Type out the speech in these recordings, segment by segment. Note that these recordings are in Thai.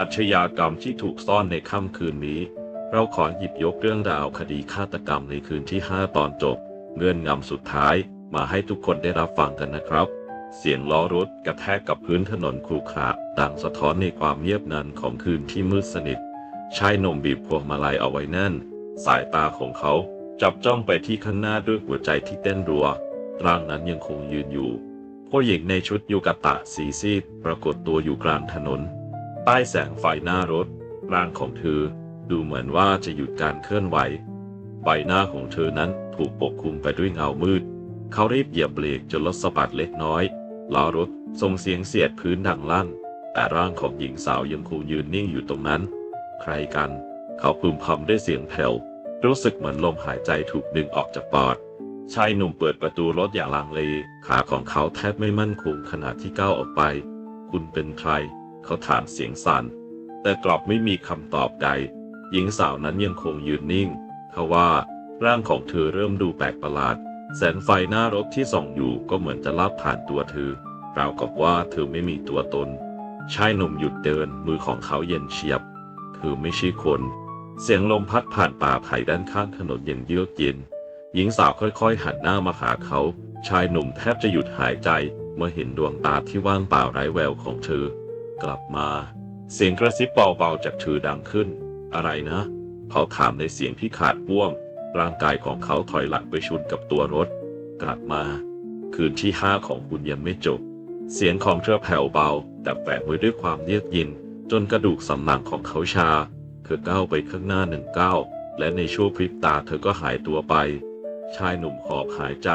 อาชญากรรมที่ถูกซ่อนในค่ำคืนนี้ เราขอหยิบยกเรื่องราวคดีฆาตกรรมในคืนที่ 5 ตอนจบ เงื่อนงำสุดท้ายมาให้ทุกคนได้รับฟังกันนะครับ เสียงล้อรถกระแทกกับพื้นถนนขรุขระดังสะท้อนในความเงียบงันของคืนที่มืดสนิทชายหนุ่มบีบพวงมาลัยเอาไว้แน่น สายตาของเขาจับจ้องไปที่ข้างหน้าด้วยหัวใจที่เต้นรัวร่างนั้นยังคงยืนอยู่ ผู้หญิงในชุดยูกาตะสีซีดปรากฏตัวอยู่กลางถนน ใต้แสงไฟหน้ารถ ร่างของเธอดูเหมือนว่าจะหยุดการเคลื่อนไหว ใบหน้าของเธอนั้นถูกปกคลุมไปด้วยเงามืด เขารีบเหยียบเบรกจนรถสะบัดเล็กน้อยล้อรถส่งเสียงเสียดพื้นดังลั่น แต่ร่างของหญิงสาวยังคงยืนนิ่งอยู่ตรงนั้น ใครกัน เขาพึมพำด้วยเสียงแผ่วรู้สึกเหมือนลมหายใจถูกดึงออกจากปอดชายหนุ่มเปิดประตูรถอย่างลังเล ขาของเขาแทบไม่มั่นคงขณะที่ก้าวออกไป คุณเป็นใคร เขาถามเสียงสั่น แต่กลับไม่มีคำตอบใด หญิงสาวนั้นยังคงยืนนิ่งทว่าร่างของเธอเริ่มดูแปลกประหลาด แสงไฟหน้ารถที่ส่องอยู่ก็เหมือนจะลับผ่านตัวเธอ ราวกับว่าเธอไม่มีตัวตน ชายหนุ่มหยุดเดินมือของเขาเย็นเฉียบ เธอไม่ใช่คน เสียงลมพัดผ่านป่าไผ่ด้านข้างถนนอย่างเยือกเย็น หญิงสาวค่อยๆ หันหน้ามาหาเขา ชายหนุ่มแทบจะหยุดหายใจเมื่อเห็นดวงตาที่ว่างเปล่าไร้แววของเธอ กลับมา เสียงกระซิบเบาๆจากเธอดังขึ้น อะไรนะ เขาถามในเสียงที่ขาดบ้วง ร่างกายของเขาถอยหลังไปชุนกับตัวรถ กลับมา คืนที่ห้าของคุณยังไม่จบ เสียงของเธอแผ่วเบา แต่แฝงไว้ด้วยความเยือกเย็นจนกระดูกสันหลังของเขาชา เธอก้าวไปข้างหน้าหนึ่งก้าวและในชั่วพริบตาเธอก็หายตัวไป ชายหนุ่มหอบหายใจ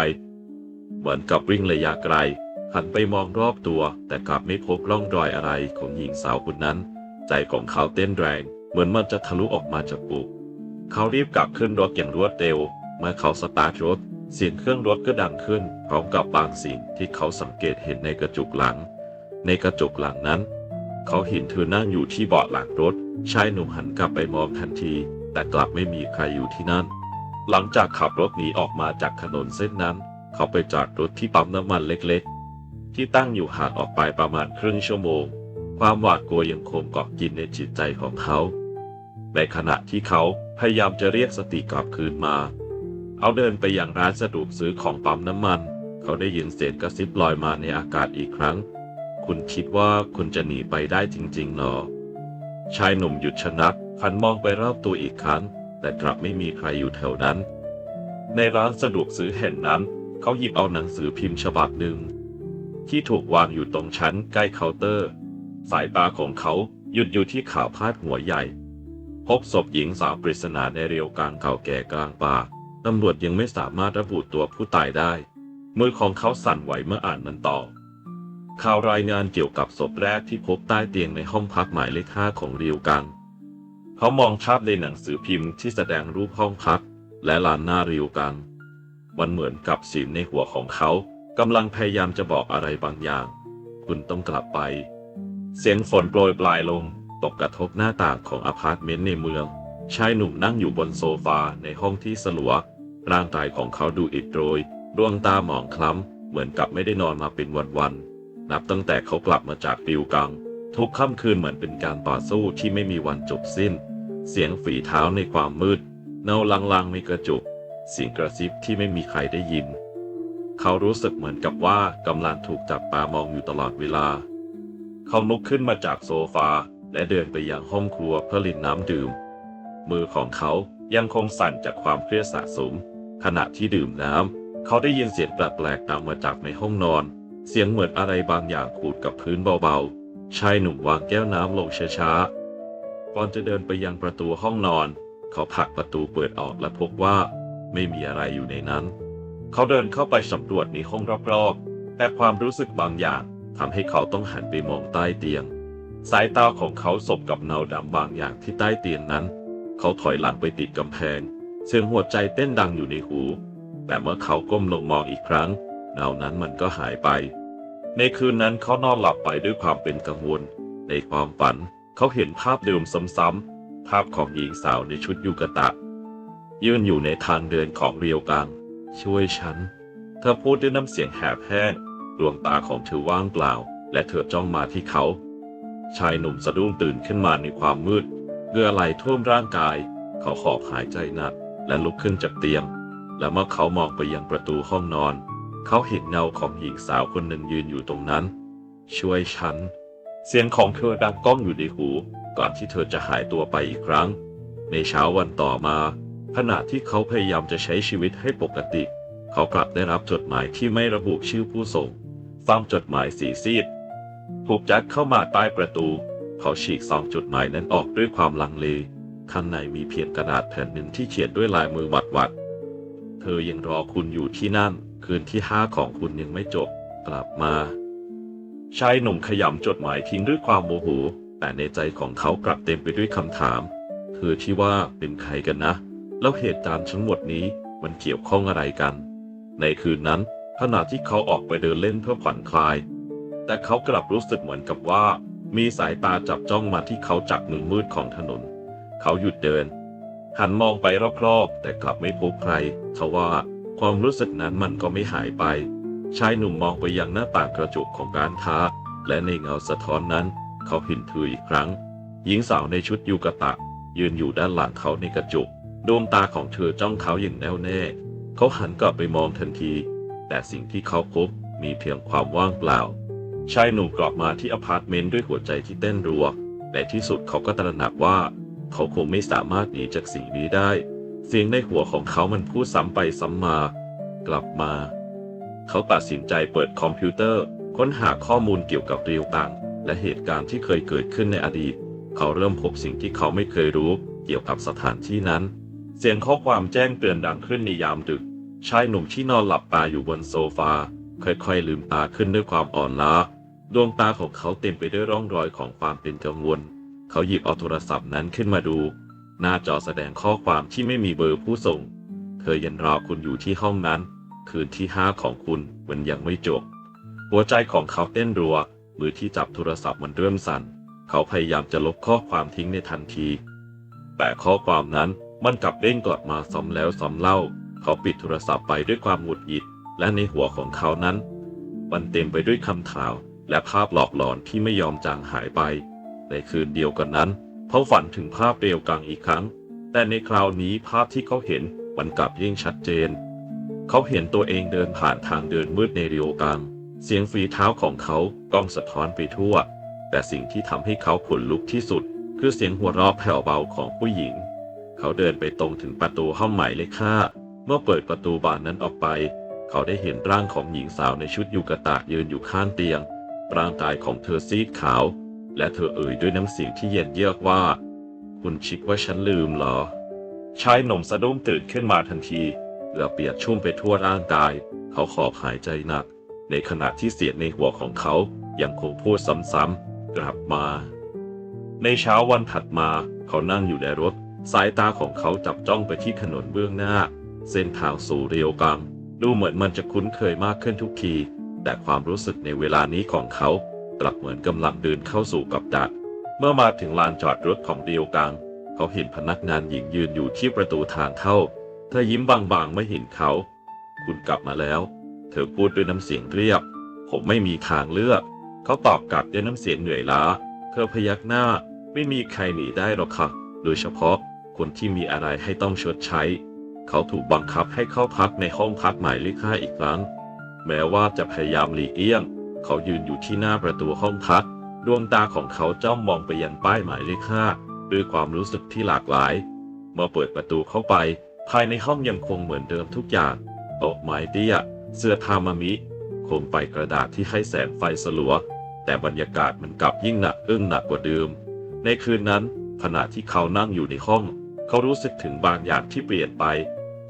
เหมือนกับวิ่งระยะไกล หันไปมองรอบตัว แต่กลับไม่พบร่องรอยอะไรของหญิงสาวคนนั้น ใจของเขาเต้นแรง เหมือนมันจะทะลุออกมาจากปุกเขารีบกลับขึ้นรถอย่างรวดเร็ว เมื่อเขาสตาร์ทรถ เสียงเครื่องรถก็ดังขึ้น พร้อมกับบางสิ่งที่เขาสังเกตเห็นในกระจกหลัง ในกระจกหลังนั้น เขาเห็นเธอนั่งอยู่ที่เบาะหลังรถ ชายหนุ่มหันกลับไปมองทันที แต่กลับไม่มีใครอยู่ที่นั่น หลังจากขับรถหนีออกมาจากถนนเส้นนั้น เขาไปจอดรถที่ปั๊มน้ำมันเล็กๆ ที่ตั้งอยู่ห่างออกไปประมาณครึ่งชั่วโมง ความหวาดกลัวยังคงเกาะกินในจิตใจของเขา ในขณะที่เขาพยายามจะเรียกสติกลับคืนมา เขาเดินไปยังร้านสะดวกซื้อของปั๊มน้ำมัน เขาได้ยินเสียงกระซิบลอยมาในอากาศอีกครั้ง คุณคิดว่าคุณจะหนีไปได้จริงๆหรอ ชายหนุ่มหยุดชะนักหันมองไปรอบตัวอีกครั้ง แต่กลับไม่มีใครอยู่แถวนั้น ในร้านสะดวกซื้อแห่งนั้น เขาหยิบเอาหนังสือพิมพ์ฉบับหนึ่ง ที่ถูกวางอยู่ตรงชั้นใกล้เคาน์เตอร์ สายตาของเขาหยุดอยู่ที่ข่าวพาดหัวใหญ่ พบศพหญิงสาวปริศนาในเรียวกลางเก่าแก่กลางป่าตำรวจยังไม่สามารถระบุตัวผู้ตายได้ มือของเขาสั่นไหวเมื่ออ่านมันต่อ ข่าวรายงานเกี่ยวกับศพแรกที่พบใต้เตียงในห้องพักหมายเลขห้าของเรียวกังเขามองภาพในหนังสือพิมพ์ที่แสดงรูปห้องพัก และลานหน้าเรียวกังมันเหมือนกับสีในหัวของเขา กำลังพยายามจะบอกอะไรบางอย่าง คุณต้องกลับไป เสียงฝนโปรยปลายลง ตกกระทบหน้าต่างของอพาร์ตเมนต์ในเมือง ชายหนุ่มนั่งอยู่บนโซฟาในห้องที่สลัว ร่างกายของเขาดูอิดโรย ดวงตาหมองคล้ำ เหมือนกับไม่ได้นอนมาเป็นวันๆ นับตั้งแต่เขากลับมาจากปิวกัง ทุกค่ำคืนเหมือนเป็นการต่อสู้ที่ไม่มีวันจบสิ้น เสียงฝีเท้าในความมืด เนาลางๆในกระจุกเสียงกระซิบที่ไม่มีใครได้ยิน เขารู้สึกเหมือนกับว่ากำลังถูกจับตามองอยู่ตลอดเวลา เขาลุกขึ้นมาจากโซฟาและเดินไปยังห้องครัวเพื่อลินน้ำดื่ม มือของเขายังคงสั่นจากความเครียดสะสม ขณะที่ดื่มน้ำเขาได้ยินเสียงแปลกๆดังมาจากในห้องนอน เสียงเหมือนอะไรบางอย่างขูดกับพื้นเบาๆ ชายหนุ่มวางแก้วน้ำลงช้าๆ ก่อนจะเดินไปยังประตูห้องนอน เขาผลักประตูเปิดออกและพบว่าไม่มีอะไรอยู่ในนั้น เขาเดินเข้าไปสำรวจในห้องรอบๆ แต่ความรู้สึกบางอย่างทำให้เขาต้องหันไปมองใต้เตียง สายตาของเขาสบกับเงาดำบางอย่างที่ใต้เตียงนั้น เขาถอยหลังไปติดกำแพง เสียงหัวใจเต้นดังอยู่ในหู แต่เมื่อเขาก้มลงมองอีกครั้งเงานั้นมันก็หายไป ในคืนนั้นเขานอนหลับไปด้วยความเป็นกังวล ในความฝัน เขาเห็นภาพเดิมซ้ำๆภาพของหญิงสาวในชุดยูกะตะ ยืนอยู่ในทางเดินของเรียวกัง ช่วยฉัน เธอพูดด้วยน้ำเสียงแหบแห้ง ดวงตาของเธอว่างเปล่า และเธอจ้องมาที่เขา ชายหนุ่มสะดุ้งตื่นขึ้นมาในความมืดเหงื่อไหลท่วมร่างกาย เขาขอบหายใจหนัก และลุกขึ้นจากเตียง และเมื่อเขามองไปยังประตูห้องนอน เขาเห็นเงาของหญิงสาวคนหนึ่งยืนอยู่ตรงนั้น ช่วยฉัน เสียงของเธอดังก้องอยู่ในหู ก่อนที่เธอจะหายตัวไปอีกครั้ง ในเช้าวันต่อมา ขณะที่เขาพยายามจะใช้ชีวิตให้ปกติ เขากลับได้รับจดหมายที่ไม่ระบุชื่อผู้ส่งซ้ำจดหมายสีซีดผูกแจ็คเข้ามาใต้ประตู เขาฉีกซองจดหมายนั้นออกด้วยความลังเล ข้างในมีเพียงกระดาษแผ่นหนึ่งที่เขียนด้วยลายมือหวัดหวัด เธอยังรอคุณอยู่ที่นั่น คืนที่ห้าของคุณยังไม่จบ กลับมา ชายหนุ่มขยำจดหมายทิ้งด้วยความโมโห แต่ในใจของเขากลับเต็มไปด้วยคำถาม เธอที่ว่าเป็นใครกันนะ แล้วเหตุการณ์ทั้งหมดนี้มันเกี่ยวข้องอะไรกัน ในคืนนั้นขณะที่เขาออกไปเดินเล่นเพื่อผ่อนคลาย แต่เขากลับรู้สึกเหมือนกับว่า มีสายตาจับจ้องมาที่เขาจากมุมมืดของถนน เขาหยุดเดิน หันมองไปรอบๆ แต่กลับไม่พบใครทว่าความรู้สึกนั้นมันก็ไม่หายไป ชายหนุ่มมองไปยังหน้าต่างกระจกของการค้า และในเงาสะท้อนนั้น เขาเห็นเธออีกครั้ง หญิงสาวในชุดยูกะตะ ยืนอยู่ด้านหลังเขาในกระจก ดวงตาของเธอจ้องเขาอย่างแน่วแน่ เขาหันกลับไปมองทันที แต่สิ่งที่เขาพบมีเพียงความว่างเปล่า ชายหนุ่มกลับมาที่อพาร์ตเมนต์ด้วยหัวใจที่เต้นรัว แต่ที่สุดเขาก็ตระหนักว่า เขาคงไม่สามารถหนีจากสิ่งนี้ได้ เสียงในหัวของเขามันพูดซ้ำไปซ้ำมา กลับมา เขาตัดสินใจเปิดคอมพิวเตอร์ ค้นหาข้อมูลเกี่ยวกับเรียวตังและเหตุการณ์ที่เคยเกิดขึ้นในอดีต เขาเริ่มพบสิ่งที่เขาไม่เคยรู้เกี่ยวกับสถานที่นั้น เสียงข้อความแจ้งเตือนดังขึ้นในยามดึก ชายหนุ่มที่นอนหลับตาอยู่บนโซฟา ค่อยๆลืมตาขึ้นด้วยความอ่อนล้า ดวงตาของเขาเต็มไปด้วยร่องรอยของความเป็นกังวล เขาหยิบเอาโทรศัพท์นั้นขึ้นมาดู หน้าจอแสดงข้อความที่ไม่มีเบอร์ผู้ส่ง เธอยังรอคุณอยู่ที่ห้องนั้น คืนที่ห้าของคุณมันยังไม่จบ หัวใจของเขาเต้นรัว มือที่จับโทรศัพท์มันเริ่มสั่น เขาพยายามจะลบข้อความทิ้งในทันที แต่ข้อความนั้น มันกลับเด้งกลับมาซ้ำแล้วซ้ำเล่า เขาปิดโทรศัพท์ไปด้วยความหงุดหงิด และในหัวของเขานั้น มันเต็มไปด้วยคำถามและภาพหลอกหลอนที่ไม่ยอมจางหายไป ในคืนเดียวกันนั้นเขาฝันถึงภาพเรียวกังอีกครั้ง แต่ในคราวนี้ภาพที่เขาเห็นมันกลับยิ่งชัดเจน เขาเห็นตัวเองเดินผ่านทางเดินมืดในเรียวกัง เสียงฝีเท้าของเขาก้องสะท้อนไปทั่ว แต่สิ่งที่ทำให้เขาขนลุกที่สุด คือเสียงหัวเราะแผ่วเบาของผู้หญิง เขาเดินไปตรงถึงประตูห้องหมายเลขห้าเมื่อเปิดประตูบานนั้นออกไป เขาได้เห็นร่างของหญิงสาวในชุดยูกะตะยืนอยู่ข้างเตียงร่างกายของเธอซีดขาว และเธอเอ่ยด้วยน้ำเสียงที่เย็นเยือกว่า คุณคิดว่าฉันลืมเหรอ ชายหนุ่มสะดุ้งตื่นขึ้นมาทันทีเหงื่อเปียกชุ่มไปทั่วร่างกาย เขาขอบหายใจหนัก ในขณะที่เสียงในหัวของเขายังคงพูดซ้ำๆกลับมา ในเช้าวันถัดมาเขานั่งอยู่ในรถ สายตาของเขาจับจ้องไปที่ถนนเบื้องหน้า เส้นทางสู่เรียวกัง ดูเหมือนมันจะคุ้นเคยมากขึ้นทุกที แต่ความรู้สึกในเวลานี้ของเขากลับเหมือนกำลังเดินเข้าสู่กับดัก เมื่อมาถึงลานจอดรถของเรียวกัง เขาเห็นพนักงานหญิงยืนอยู่ที่ประตูทางเข้าเธอยิ้มบางๆไม่เห็นเขา คุณกลับมาแล้ว เธอพูดด้วยน้ำเสียงเรียบ ผมไม่มีทางเลือก เขาตอบกลับด้วยน้ำเสียงเหนื่อยล้า เธอพยักหน้า ไม่มีใครหนีได้หรอกค่ะ โดยเฉพาะ คนที่มีอะไรให้ต้องชดใช้ เขาถูกบังคับให้เข้าพักในห้องพักหมายเลขห้าอีกครั้ง แม้ว่าจะพยายามหลีกเลี่ยง เขายืนอยู่ที่หน้าประตูห้องพัก ดวงตาของเขาจ้องมองไปยังป้ายหมายเลขห้าด้วยความรู้สึกที่หลากหลาย เมื่อเปิดประตูเข้าไป ภายในห้องยังคงเหมือนเดิมทุกอย่างโต๊ะไม้เตี้ย เสื้อทามามิโคมไปกระดาษที่ให้แสงไฟสลัว แต่บรรยากาศมันกลับยิ่งหนักอึ้งหนักกว่าเดิม ในคืนนั้นขณะที่เขานั่งอยู่ในห้อง เขารู้สึกถึงบางอย่างที่เปลี่ยนไป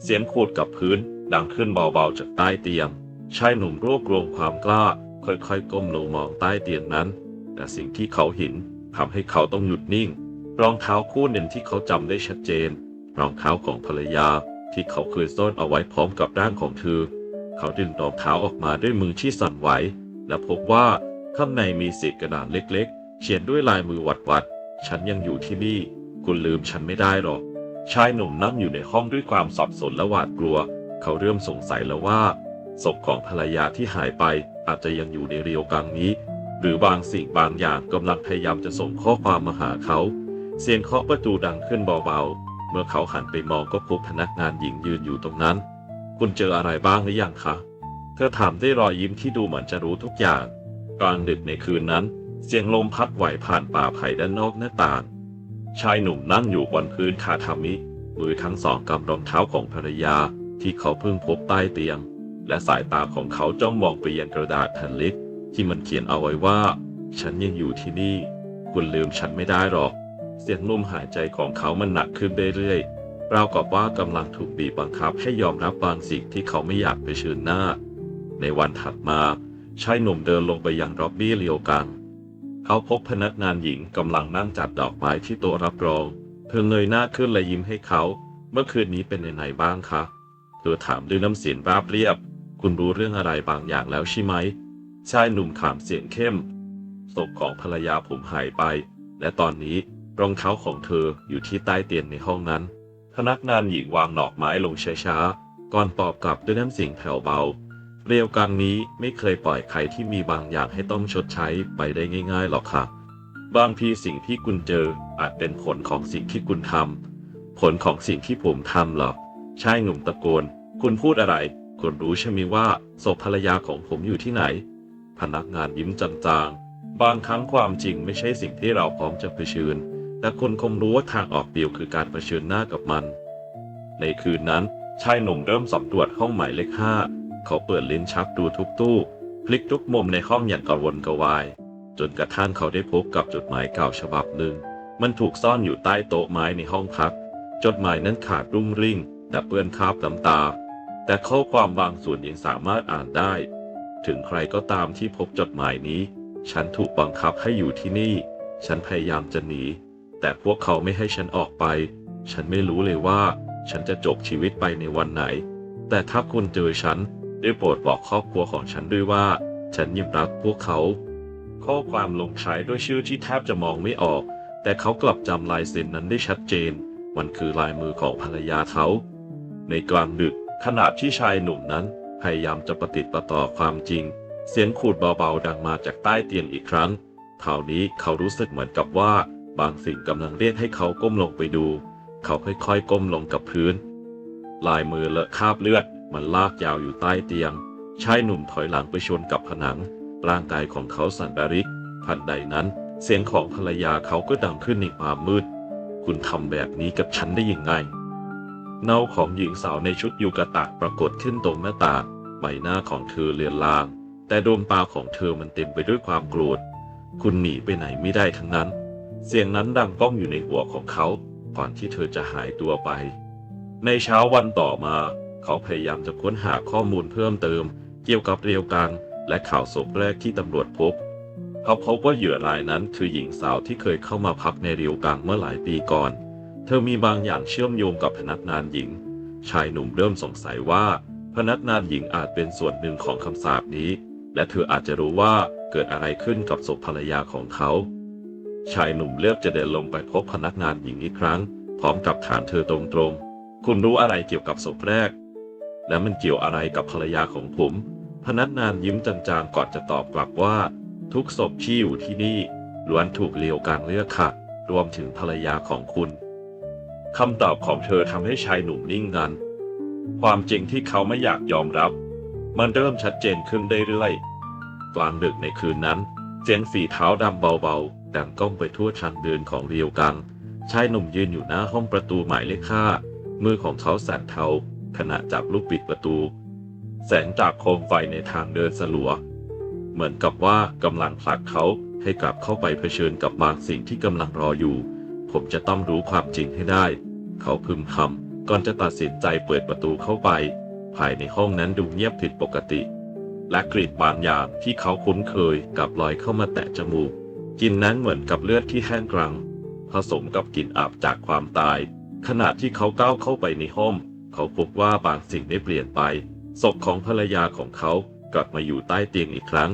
เสียงขูดกับพื้นดังขึ้นเบาๆจากใต้เตียง ชายหนุ่มรวบรวมความกล้า ค่อยๆก้มลงมองใต้เตียงนั้น แต่สิ่งที่เขาเห็นทำให้เขาต้องหยุดนิ่ง รองเท้าคู่หนึ่งที่เขาจำได้ชัดเจน รองเท้าของภรรยาที่เขาเคยซ่อนเอาไว้พร้อมกับร่างของเธอ เขาดึงรองเท้าออกมาด้วยมือที่สั่นไหว และพบว่าข้างในมีเศษกระดาษเล็กๆ เขียนด้วยลายมือวัดๆฉันยังอยู่ที่นี่ คุณลืมฉันไม่ได้หรอก ชายหนุ่มนั่งอยู่ในห้องด้วยความสับสนและหวาดกลัว เขาเริ่มสงสัยแล้วว่าศพของภรรยาที่หายไปอาจจะยังอยู่ในเรียวกังนี้ หรือบางสิ่งบางอย่างกำลังพยายามจะส่งข้อความมาหาเขา เสียงเคาะประตูดังขึ้นเบาๆ เมื่อเขาหันไปมองก็พบพนักงานหญิงยืนอยู่ตรงนั้น คุณเจออะไรบ้างหรือยังคะ เธอถามด้วยรอยยิ้มที่ดูเหมือนจะรู้ทุกอย่างกลางดึกในคืนนั้น เสียงลมพัดไหวผ่านป่าไผ่ด้านนอกหน้าต่าง ชายหนุ่มนั่งอยู่บนพื้นคาทามิ มือทั้งสองกำรองเท้าของภรรยาที่เขาเพิ่งพบใต้เตียง และสายตาของเขาจ้องมองไปยังกระดาษแผ่นเล็กที่มันเขียนเอาไว้ว่า ฉันยังอยู่ที่นี่ คุณลืมฉันไม่ได้หรอก เสียงลมหายใจของเขามันหนักขึ้นเรื่อยๆราวกับว่ากำลังถูกบีบบังคับให้ยอมรับบางสิ่งที่เขาไม่อยากไปเชิญหน้า ในวันถัดมาชายหนุ่มเดินลงไปยังร็อบบี้เรียวกัง เขาพบพนักงานหญิงกำลังนั่งจัดดอกไม้ที่โต๊ะรับรอง เธอเงยหน้าขึ้นและยิ้มให้เขา เมื่อคืนนี้เป็นยังไงบ้างคะ เธอถามด้วยน้ำเสียงราบเรียบ คุณรู้เรื่องอะไรบางอย่างแล้วใช่ไหม ชายหนุ่มขามเสียงเข้ม ศพของภรรยาผมหายไป และตอนนี้รองเท้าของเธออยู่ที่ใต้เตียงในห้องนั้น พนักงานหญิงวางดอกไม้ลงช้าๆ ก่อนตอบกลับด้วยน้ำเสียงแผ่วเบา เรียวกังนี้ไม่เคยปล่อยใครที่มีบางอย่างให้ต้องชดใช้ไปได้ง่ายๆหรอกค่ะ บางทีสิ่งที่คุณเจออาจเป็นผลของสิ่งที่คุณทำผลของสิ่งที่ผมทำหรอกชายหนุ่มตะโกน คุณพูดอะไร คุณรู้ใช่ไหมว่าศพภรรยาของผมอยู่ที่ไหน พนักงานยิ้มจางๆ บางครั้งความจริงไม่ใช่สิ่งที่เราพร้อมจะเผชิญ แต่คุณคงรู้ว่าทางออกเดียวคือการเผชิญหน้ากับมัน ในคืนนั้นชายหนุ่มเริ่มสำรวจห้องหมายเลขห้า เขาเปิดลิ้นชักดูทุกตู้ พลิกทุกมุมในห้องอย่างกระวนกระวาย จนกระทั่งเขาได้พบกับจดหมายเก่าฉบับหนึ่ง มันถูกซ่อนอยู่ใต้โต๊ะไม้ในห้องพัก จดหมายนั้นขาดรุ่งริ่งแต่เปื้อนคราบน้ำตา แต่ข้อความบางส่วนยังสามารถอ่านได้ ถึงใครก็ตามที่พบจดหมายนี้ ฉันถูกบังคับให้อยู่ที่นี่ ฉันพยายามจะหนี แต่พวกเขาไม่ให้ฉันออกไป ฉันไม่รู้เลยว่า ฉันจะจบชีวิตไปในวันไหน แต่ถ้าคุณเจอฉัน ได้โปรดบอกครอบครัวของฉันด้วยว่า ฉันยังรักพวกเขา ข้อความลงท้ายด้วยชื่อที่แทบจะมองไม่ออก แต่เขากลับจำลายเซ็นนั้นได้ชัดเจน มันคือลายมือของภรรยาเขา ในกลางดึกขณะที่ชายหนุ่มนั้น พยายามจะประติดประต่อความจริง เสียงขูดเบาๆดังมาจากใต้เตียงอีกครั้งคราวนี้เขารู้สึกเหมือนกับว่า บางสิ่งกำลังเรียกให้เขาก้มลงไปดู เขาค่อยๆก้มลงกับพื้น ลายมือเลอะคราบเลือด มันลากยาวอยู่ใต้เตียง ชายหนุ่มถอยหลังไปชนกับผนัง ร่างกายของเขาสั่นระริกทันใดนั้น เสียงของภรรยาเขาก็ดังขึ้นในความมืด คุณทำแบบนี้กับฉันได้ยังไงเงาของหญิงสาวในชุดยูกะตะปรากฏขึ้นตรงหน้าต่างใบหน้าของเธอเลือนลาง แต่ดวงตาของเธอมันเต็มไปด้วยความโกรธ คุณหนีไปไหนไม่ได้ทั้งนั้น เสียงนั้นดังก้องอยู่ในหัวของเขา ก่อนที่เธอจะหายตัวไป ในเช้าวันต่อมา เขาพยายามจะค้นหาข้อมูลเพิ่มเติม เกี่ยวกับเรียวกังและข่าวศพแรกที่ตำรวจพบ เขาพบว่าเหยื่อรายนั้นคือหญิงสาวที่เคยเข้ามาพักในเรียวกังเมื่อหลายปีก่อน เธอมีบางอย่างเชื่อมโยงกับพนักงานหญิง ชายหนุ่มเริ่มสงสัยว่า พนักงานหญิงอาจเป็นส่วนหนึ่งของคำสาปนี้ และเธออาจจะรู้ว่าเกิดอะไรขึ้นกับศพภรรยาของเขา ชายหนุ่มเลือกจะเดินลงไปพบพนักงานหญิงอีกครั้ง พร้อมกับถามเธอตรงๆ คุณรู้อะไรเกี่ยวกับศพแรก และมันเกี่ยวอะไรกับภรรยาของผม พนักงานยิ้มจางๆก่อนจะตอบกลับว่า ทุกศพที่อยู่ที่นี่ล้วนถูกเลียวกลางเลือกค่ะ รวมถึงภรรยาของคุณคำตอบของเธอทำให้ชายหนุ่มนิ่งงันความจริงที่เขาไม่อยากยอมรับ มันเริ่มชัดเจนขึ้นเรื่อยๆกลางดึกในคืนนั้นเสียงฝีเท้าดำเบาๆ ดังก้องไปทั่วทางเดินของเรียวกังชายหนุ่มยืนอยู่หน้าห้องประตูหมายเลขห้ามือของเขาสั่นเทา ขณะจับลูกปิดประตู แสงจากโคมไฟในทางเดินสลัว เหมือนกับว่ากำลังผลักเขาให้กลับเข้าไปเผชิญกับบางสิ่งที่กำลังรออยู่ ผมจะต้องรู้ความจริงให้ได้ เขาพึมพำก่อนจะตัดสินใจเปิดประตูเข้าไป ภายในห้องนั้นดูเงียบผิดปกติ และกลิ่นบางอย่างที่เขาคุ้นเคยกลับลอยเข้ามาแตะจมูกกลิ่นนั้นเหมือนกับเลือดที่แห้งกรัง ผสมกับกลิ่นอับจากความตาย ขณะที่เขาก้าวเข้าไปในห้อง เขาพบว่าบางสิ่งได้เปลี่ยนไป ศพของภรรยาของเขากลับมาอยู่ใต้เตียงอีกครั้ง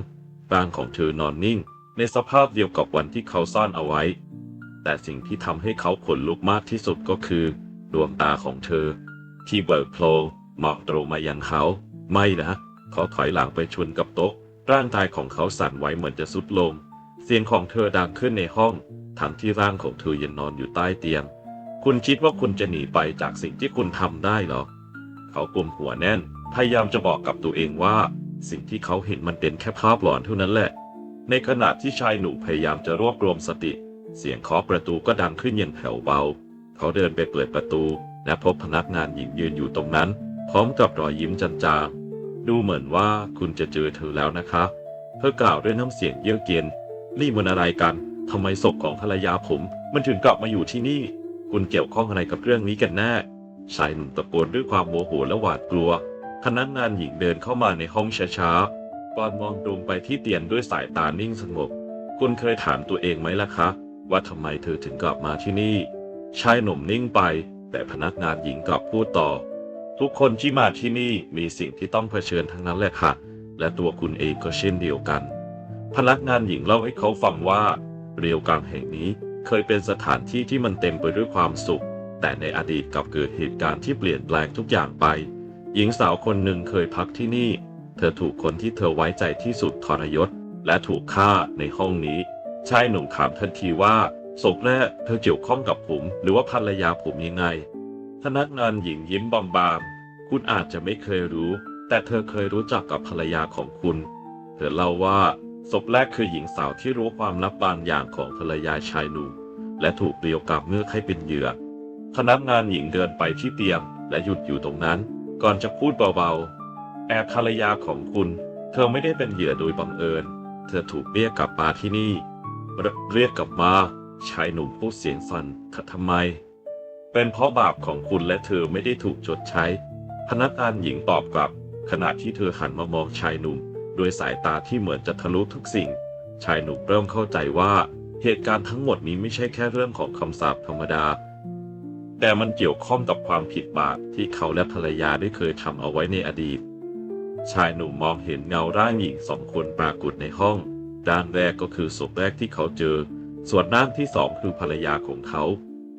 ร่างของเธอนอนนิ่ง ในสภาพเดียวกับวันที่เขาซ่อนเอาไว้ แต่สิ่งที่ทำให้เขาขนลุกมากที่สุดก็คือ ดวงตาของเธอ ที่เบิกโพลงมองตรงมายังเขา ไม่นะ เขาถอยหลังไปชนกับโต๊ะ ร่างกายของเขาสั่นไหวเหมือนจะสุดลง เสียงของเธอดังขึ้นในห้อง ทั้งที่ร่างของเธอยังนอนอยู่ใต้เตียง คุณคิดว่าคุณจะหนีไปจากสิ่งที่คุณทำได้เหรอ เขากลมหัวแน่น พยายามจะบอกกับตัวเองว่า สิ่งที่เขาเห็นมันเป็นแค่ภาพหลอนเท่านั้นแหละ ในขณะที่ชายหนุ่มพยายามจะรวบรวมสติ เสียงเคาะประตูก็ดังขึ้นอย่างแผ่วเบา เขาเดินไปเปิดประตู และพบพนักงานหญิงยืนอยู่ตรงนั้น พร้อมกับรอยยิ้มจางๆดูเหมือนว่าคุณจะเจอเธอแล้วนะคะเธอกล่าวด้วยน้ำเสียงเยือกเย็นนี่มันอะไรกันทำไมศพของภรรยาผม มันถึงกลับมาอยู่ที่นี่ คุณเกี่ยวข้องอะไรกับเรื่องนี้กันแน่ชายหนุ่มตะโกนด้วยความโมโหและหวาดกลัวพนักงานหญิงเดินเข้ามาในห้องช้าๆก่อนมองตรงไปที่เตียงด้วยสายตานิ่งสงบ คุณเคยถามตัวเองไหมล่ะคะ ว่าทำไมเธอถึงกลับมาที่นี่ ชายหนุ่มนิ่งไป แต่พนักงานหญิงกลับพูดต่อ ทุกคนที่มาที่นี่มีสิ่งที่ต้องเผชิญทั้งนั้นแหละค่ะ และตัวคุณเองก็เช่นเดียวกัน พนักงานหญิงเล่าให้เขาฟังว่า เรียวกังแห่งนี้ เคยเป็นสถานที่ที่มันเต็มไปด้วยความสุข แต่ในอดีตกลับเกิดเหตุการณ์ที่เปลี่ยนแปลงทุกอย่างไป หญิงสาวคนหนึ่งเคยพักที่นี่ เธอถูกคนที่เธอไว้ใจที่สุดทรยศ และถูกฆ่าในห้องนี้ชายหนุ่มถามทันทีว่าศพแรกเธอเกี่ยวข้องกับผม หรือว่าภรรยาผมยังไงพนักงานหญิงยิ้มบางๆคุณอาจจะไม่เคยรู้ แต่เธอเคยรู้จักกับภรรยาของคุณ เธอเล่าว่า ศพแรกคือหญิงสาวที่รู้ความลับบางอย่างของภรรยาชายหนุ่มและถูกเรียวกับเงือกให้เป็นเหยื่อ พนักงานหญิงเดินไปที่เตียงและหยุดอยู่ตรงนั้น ก่อนจะพูดเบาๆ แอบภรรยาของคุณ เธอไม่ได้เป็นเหยื่อโดยบังเอิญ เธอถูกเรียกกลับมาที่นี่ เรียกกลับมา ชายหนุ่มพูดเสียงสั่นทำไม เป็นเพราะบาปของคุณและเธอไม่ได้ถูกชดใช้ พนักงานหญิงตอบกลับ ขณะที่เธอหันมามองชายหนุ่ม ด้วยสายตาที่เหมือนจะทะลุทุกสิ่ง ชายหนุ่มเริ่มเข้าใจว่า เหตุการณ์ทั้งหมดนี้ไม่ใช่แค่เรื่องของคำสาปธรรมดา แต่มันเกี่ยวข้องกับความผิดบาปที่เขาและภรรยาได้เคยทำเอาไว้ในอดีต ชายหนุ่มมองเห็นเงาร่างหญิงสองคนปรากฏในห้อง ด้านแรกก็คือศพแรกที่เขาเจอ ส่วนด้านที่สองคือภรรยาของเขา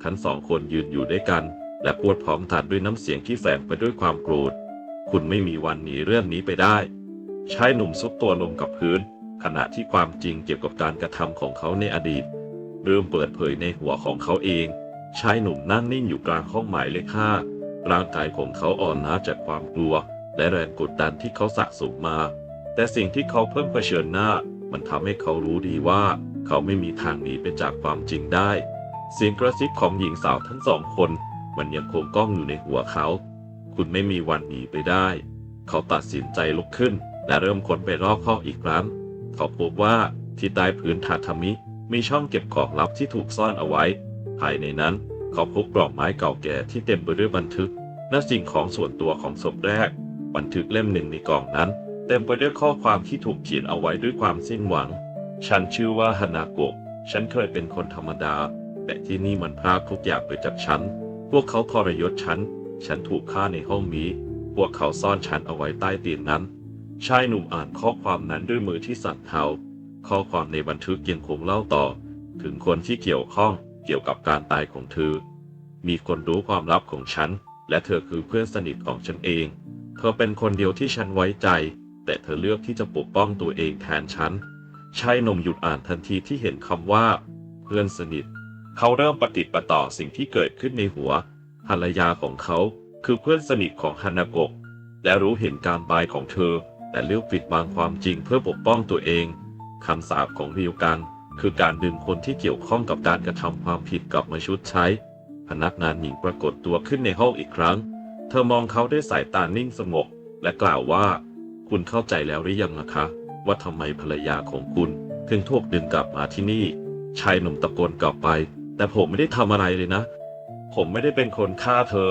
ทั้งสองคนยืนอยู่ด้วยกัน และพูดพร้อมกันด้วยน้ำเสียงที่แฝงไปด้วยความโกรธ คุณไม่มีวันหนีเรื่องนี้ไปได้ ชายหนุ่มซุกตัวลงกับพื้น ขณะที่ความจริงเกี่ยวกับการกระทำของเขาในอดีต เริ่มเปิดเผยในหัวของเขาเอง ชายหนุ่มนั่งนิ่งอยู่กลางห้องหมายเลขห้าร่างกายของเขาอ่อนล้าจากความกลัว และแรงกดดันที่เขาสะสมมา แต่สิ่งที่เขาเพิ่งเผชิญหน้า มันทำให้เขารู้ดีว่า เขาไม่มีทางหนีไปจากความจริงได้ เสียงกระซิบของหญิงสาวทั้งสองคน มันยังคงก้องอยู่ในหัวเขา คุณไม่มีวันหนีไปได้ เขาตัดสินใจลุกขึ้น และเริ่มค้นไปรอบห้องอีกครั้ง เขาพบว่าที่ใต้พื้นทาทามิ มีช่องเก็บของลับที่ถูกซ่อนเอาไว้ ภายในนั้น เขาพบกล่องไม้เก่าแก่ที่เต็มไปด้วยบันทึกและสิ่งของส่วนตัวของศพแรก บันทึกเล่มหนึ่งในกล่องนั้น เต็มไปด้วยข้อความที่ถูกเขียนเอาไว้ด้วยความสิ้นหวัง ฉันชื่อว่าฮานาโกะฉันเคยเป็นคนธรรมดา แต่ที่นี่มันพรากทุกอย่างไปจากฉัน พวกเขาทรยศฉัน ฉันถูกฆ่าในห้องนี้ พวกเขาซ่อนฉันเอาไว้ใต้เตียงนั้น ชายหนุ่มอ่านข้อความนั้นด้วยมือที่สั่นเทา ข้อความในบันทึกยังคงเล่าต่อ ถึงคนที่เกี่ยวข้องเกี่ยวกับการตายของเธอ มีคนรู้ความลับของฉัน และเธอคือเพื่อนสนิทของฉันเอง เธอเป็นคนเดียวที่ฉันไว้ใจ แต่เธอเลือกที่จะปกป้องตัวเองแทนฉัน ชายหนุ่มหยุดอ่านทันทีที่เห็นคำว่า เพื่อนสนิท เขาเริ่มปฏิดปต่อสิ่งที่เกิดขึ้นในหัว ภรรยาของเขาคือเพื่อนสนิทของฮานาโกะและรู้เห็นการตายของเธอ แต่เลือกปิดบังความจริงเพื่อปกป้องตัวเองคำสาปของเรียวกันคือการดึงคนที่เกี่ยวข้องกับการกระทำความผิดกลับมาชดใช้ พนักงานหญิงปรากฏตัวขึ้นในห้องอีกครั้ง เธอมองเขาด้วยสายตานิ่งสงบและกล่าวว่า คุณเข้าใจแล้วหรือยังนะคะ ว่าทำไมภรรยาของคุณถึงถูกดึงกลับมาที่นี่ ชายหนุ่มตะโกนกลับไป แต่ผมไม่ได้ทำอะไรเลยนะ ผมไม่ได้เป็นคนฆ่าเธอ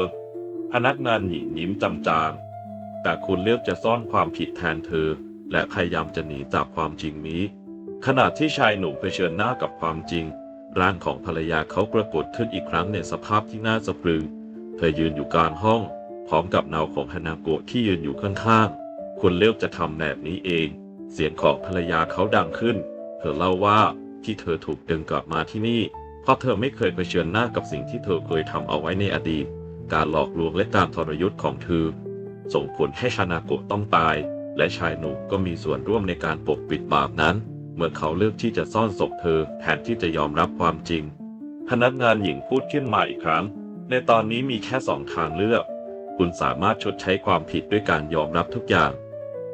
พนักงานหญิงยิ้มจำจาง แต่คุณเลือกจะซ่อนความผิดแทนเธอ และพยายามจะหนีจากความจริงนี้ ขณะที่ชายหนุ่มเผชิญหน้ากับความจริง ร่างของภรรยาเขาปรากฏขึ้นอีกครั้งในสภาพที่น่าสะพรึง เธอยืนอยู่กลางห้อง พร้อมกับเงาของฮานาโกะที่ยืนอยู่ข้างๆ คุณเลือกจะทำแบบนี้เอง เสียงของภรรยาเขาดังขึ้น เธอเล่าว่าที่เธอถูกดึงกลับมาที่นี่ เพราะเธอไม่เคยเผชิญหน้ากับสิ่งที่เธอเคยทำเอาไว้ในอดีต การหลอกลวงและการทรยศของเธอ ส่งผลให้ชานาโกะต้องตาย และชายหนุ่มก็มีส่วนร่วมในการปกปิดบาปนั้น เมื่อเขาเลือกที่จะซ่อนศพเธอแทนที่จะยอมรับความจริง พนักงานหญิงพูดขึ้นมาอีกครั้ง ในตอนนี้มีแค่สองทางเลือก คุณสามารถชดใช้ความผิดด้วยการยอมรับทุกอย่าง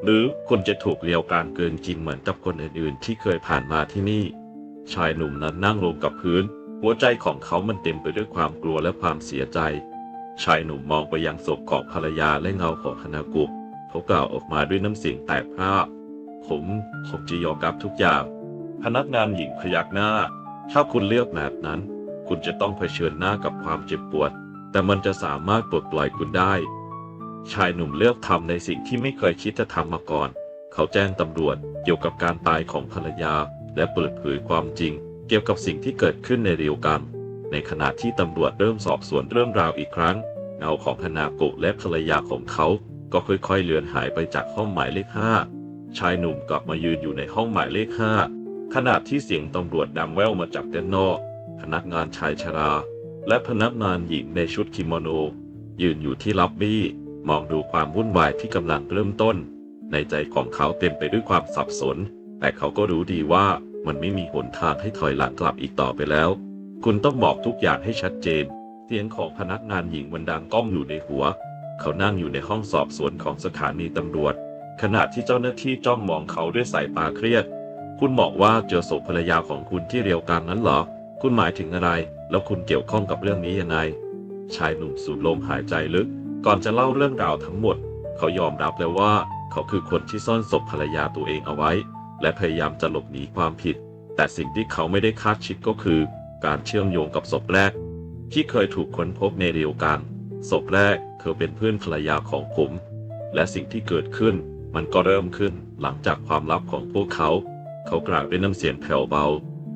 หรือคุณจะถูกเลียวการเกินจริงเหมือนกับคนอื่นๆ ที่เคยผ่านมาที่นี่ ชายหนุ่มนั้นนั่งลงกับพื้น หัวใจของเขามันเต็มไปด้วยความกลัวและความเสียใจ ชายหนุ่มมองไปยังศพของภรรยาและเงาของฮานากุเขากล่าวออกมาด้วยน้ำเสียงแตกพร่าผมผมจะยอมรับทุกอย่าง พนักงานหญิงพยักหน้า ถ้าคุณเลือกแบบนั้น คุณจะต้องเผชิญหน้ากับความเจ็บปวด แต่มันจะสามารถปลดปล่อยคุณได้ ชายหนุ่มเลือกทำในสิ่งที่ไม่เคยคิดจะทำมาก่อน เขาแจ้งตำรวจเกี่ยวกับการตายของภรรยา และเปิดเผยความจริง เกี่ยวกับสิ่งที่เกิดขึ้นในเรียวกัน ในขณะที่ตำรวจเริ่มสอบสวนเรื่องราวอีกครั้ง เงาของฮานาโกะและภรรยาของเขาก็ค่อยๆ เลือนหายไปจากห้องหมายเลขห้าชายหนุ่มกลับมายืนอยู่ในห้องหมายเลขห้าขณะที่เสียงตำรวจดังแว่วมาจากด้านนอก พนักงานชายชรา และพนักงานหญิงในชุดคิโมโน ยืนอยู่ที่ล็อบบี้ มองดูความวุ่นวายที่กำลังเริ่มต้น ในใจของเขาเต็มไปด้วยความสับสน แต่เขาก็รู้ดีว่ามันไม่มีหนทางให้ถอยหลังกลับอีกต่อไปแล้ว คุณต้องบอกทุกอย่างให้ชัดเจน เสียงของพนักงานหญิงมันดังก้องอยู่ในหัว เขานั่งอยู่ในห้องสอบสวนของสถานีตำรวจ ขณะที่เจ้าหน้าที่จ้องมองเขาด้วยสายตาเครียด คุณบอกว่าเจอศพภรรยาของคุณที่เรียวกังนั้นเหรอ คุณหมายถึงอะไร แล้วคุณเกี่ยวข้องกับเรื่องนี้ยังไง ชายหนุ่มสูดลมหายใจลึก ก่อนจะเล่าเรื่องราวทั้งหมด เขายอมรับแล้วว่า เขาคือคนที่ซ่อนศพภรรยาตัวเองเอาไว้ และพยายามจะหลบหนีความผิด แต่สิ่งที่เขาไม่ได้คาดคิดก็คือ การเชื่อมโยงกับศพแรก ที่เคยถูกค้นพบในเรียวกังศพแรกเธอเป็นเพื่อนภรรยาของผม และสิ่งที่เกิดขึ้นมันก็เริ่มขึ้นหลังจากความลับของพวกเขา เขากล่าวด้วยน้ำเสียงแผ่วเบา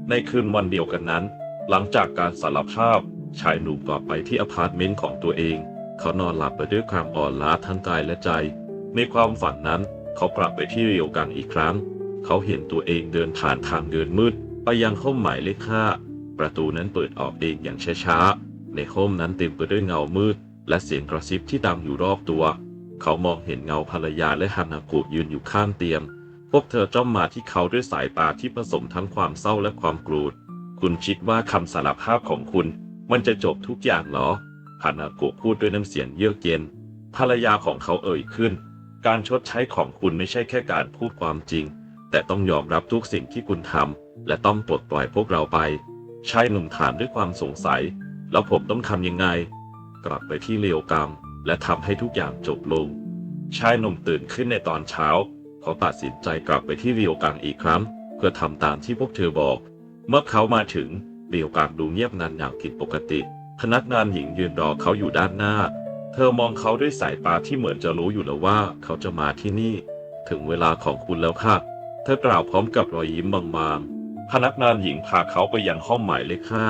ในคืนวันเดียวกันนั้น หลังจากการสารภาพ ชายหนุ่มกลับไปที่อพาร์ตเมนต์ของตัวเอง เขานอนหลับไปด้วยความอ่อนล้าทั้งกายและใจ ในความฝันนั้น เขากลับไปที่เรียวกังอีกครั้ง เขาเห็นตัวเองเดินผ่านทางเดินมืด ไปยังห้องหมายเลขห้าประตูนั้นเปิดออกเองอย่างช้าๆ ในห้องนั้นเต็มไปด้วยเงามืด และเสียงกระซิบที่ดังอยู่รอบตัว เขามองเห็นเงาภรรยาและฮานากุยืนอยู่ข้างเตียง พวกเธอจ้องมาที่เขาด้วยสายตาที่ผสมทั้งความเศร้าและความโกรธคุณคิดว่าคำสารภาพของคุณ มันจะจบทุกอย่างเหรอฮานาโกะพูดด้วยน้ำเสียงเยือกเย็น ภรรยาของเขาเอ่ยขึ้น การชดใช้ของคุณไม่ใช่แค่การพูดความจริง แต่ต้องยอมรับทุกสิ่งที่คุณทำและต้องปลดปล่อยพวกเราไปชายหนุ่มถามด้วยความสงสัย แล้วผมต้องทำยังไง กลับไปที่เรียวกัมและทำให้ทุกอย่างจบลง ชายหนุ่มตื่นขึ้นในตอนเช้า เขาตัดสินใจกลับไปที่เรียวกังอีกครั้ง เพื่อทำตามที่พวกเธอบอก เมื่อเขามาถึงเรียวกังดูเงียบงันอย่างผิดปกติ พนักงานหญิงยืนรอเขาอยู่ด้านหน้า เธอมองเขาด้วยสายตาที่เหมือนจะรู้อยู่แล้วว่าเขาจะมาที่นี่ ถึงเวลาของคุณแล้วค่ะ เธอกล่าวพร้อมกับรอยยิ้มบางๆพนักงานหญิงพาเขาไปยังห้องหมายเลขห้า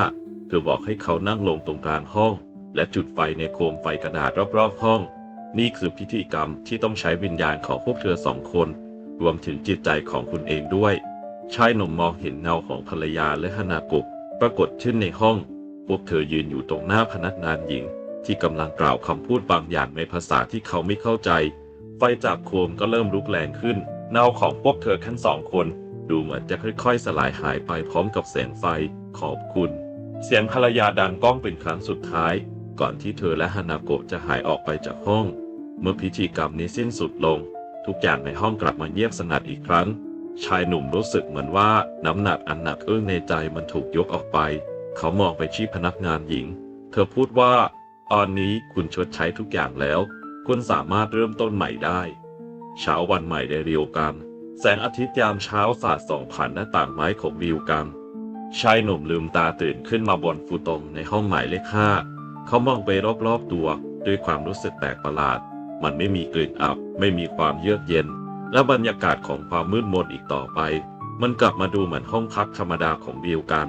เธอบอกให้เขานั่งลงตรงกลางห้อง และจุดไฟในโคมไฟกระดาษรอบๆห้อง นี่คือพิธีกรรมที่ต้องใช้วิญญาณของพวกเธอสองคน รวมถึงจิตใจของคุณเองด้วย ชายหนุ่มมองเห็นเงาของภรรยาและฮานาโกะปรากฏขึ้นในห้อง พวกเธอยืนอยู่ตรงหน้าพนักงานหญิง ที่กำลังกล่าวคำพูดบางอย่างในภาษาที่เขาไม่เข้าใจ ไฟจากโคมก็เริ่มลุกแรงขึ้น เงาของพวกเธอทั้งสองคน ดูเหมือนจะค่อยๆ สลายหายไปพร้อมกับแสงไฟ ขอบคุณ เสียงภรรยาดังก้องเป็นครั้งสุดท้าย ก่อนที่เธอและฮานาโกะจะหายออกไปจากห้อง เมื่อพิธีกรรมนี้สิ้นสุดลง ทุกอย่างในห้องกลับมาเงียบสงัดอีกครั้ง ชายหนุ่มรู้สึกเหมือนว่าน้ำหนักอันหนักอึ้งในใจมันถูกยกออกไป เขามองไปที่พนักงานหญิง เธอพูดว่า ตอนนี้คุณชดใช้ทุกอย่างแล้ว คุณสามารถเริ่มต้นใหม่ได้ เช้าวันใหม่ได้เรียวกัน แสงอาทิตย์ยามเช้าสาดส่องผ่านหน้าต่างไม้ของวิวกัง ชายหนุ่มลืมตาตื่นขึ้นมาบนฟูตงในห้องหมายเลขห้า เขามองไปรอบๆตัวด้วยความรู้สึกแปลกประหลาด มันไม่มีกลิ่นอับ ไม่มีความเยือกเย็น และบรรยากาศของความมืดมนอีกต่อไป มันกลับมาดูเหมือนห้องพักธรรมดาของวิวกัน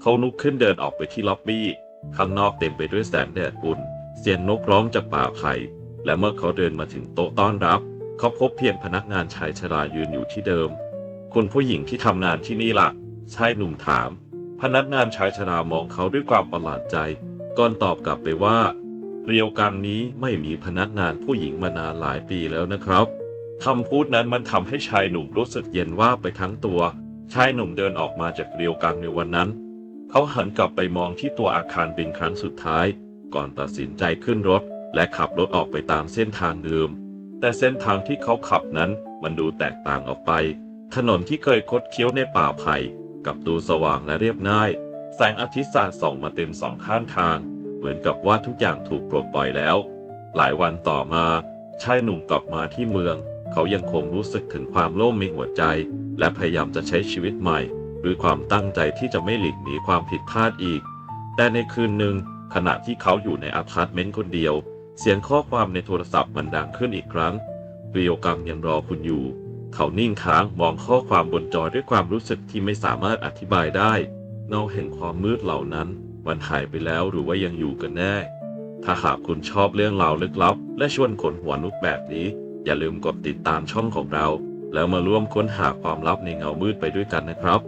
เขาลุกขึ้นเดินออกไปที่ล็อบบี้ ข้างนอกเต็มไปด้วยแสงแดดอุ่น เสียงนกร้องจากป่าไผ่และเมื่อเขาเดินมาถึงโต๊ะต้อนรับ เขาพบเพียงพนักงานชายชรายืนอยู่ที่เดิม คุณผู้หญิงที่ทำงานที่นี่ล่ะ ชายหนุ่มถาม พนักงานชายชรามองเขาด้วยความประหลาดใจ ก่อนตอบกลับไปว่า เรียวกังนี้ไม่มีพนักงานผู้หญิงมานานหลายปีแล้วนะครับคำพูดนั้นมันทำให้ชายหนุ่มรู้สึกเย็นว่าไปทั้งตัว ชายหนุ่มเดินออกมาจากเรียวกังในวันนั้น เขาหันกลับไปมองที่ตัวอาคารเป็นครั้งสุดท้าย ก่อนตัดสินใจขึ้นรถ และขับรถออกไปตามเส้นทางเดิม แต่เส้นทางที่เขาขับนั้นมันดูแตกต่างออกไป ถนนที่เคยคดเคี้ยวในป่าไผ่ กับดูสว่างและเรียบง่าย แสงอาทิตย์สาดส่องมาเต็มสองข้างทาง เหมือนกับว่าทุกอย่างถูกปลดปล่อยแล้ว หลายวันต่อมาชายหนุ่มกลับมาที่เมือง เขายังคงรู้สึกถึงความโล่งในหัวใจ และพยายามจะใช้ชีวิตใหม่ด้วยความตั้งใจที่จะไม่หลีกหนีความผิดพลาดอีก แต่ในคืนหนึ่งขณะที่เขาอยู่ในอพาร์ตเมนต์คนเดียว เสียงข้อความในโทรศัพท์มันดังขึ้นอีกครั้งเรียวกังยังรอคุณอยู่ เขานิ่งค้างมองข้อความบนจอด้วยความรู้สึกที่ไม่สามารถอธิบายได้เงาแห่งความมืดเหล่านั้น มันหายไปแล้วหรือว่ายังอยู่กันแน่ ถ้าหากคุณชอบเรื่องราวลึกลับ และชวนขนหัวนุกแบบนี้ อย่าลืมกดติดตามช่องของเรา แล้วมาร่วมค้นหาความลับในเงามืดไปด้วยกันนะครับ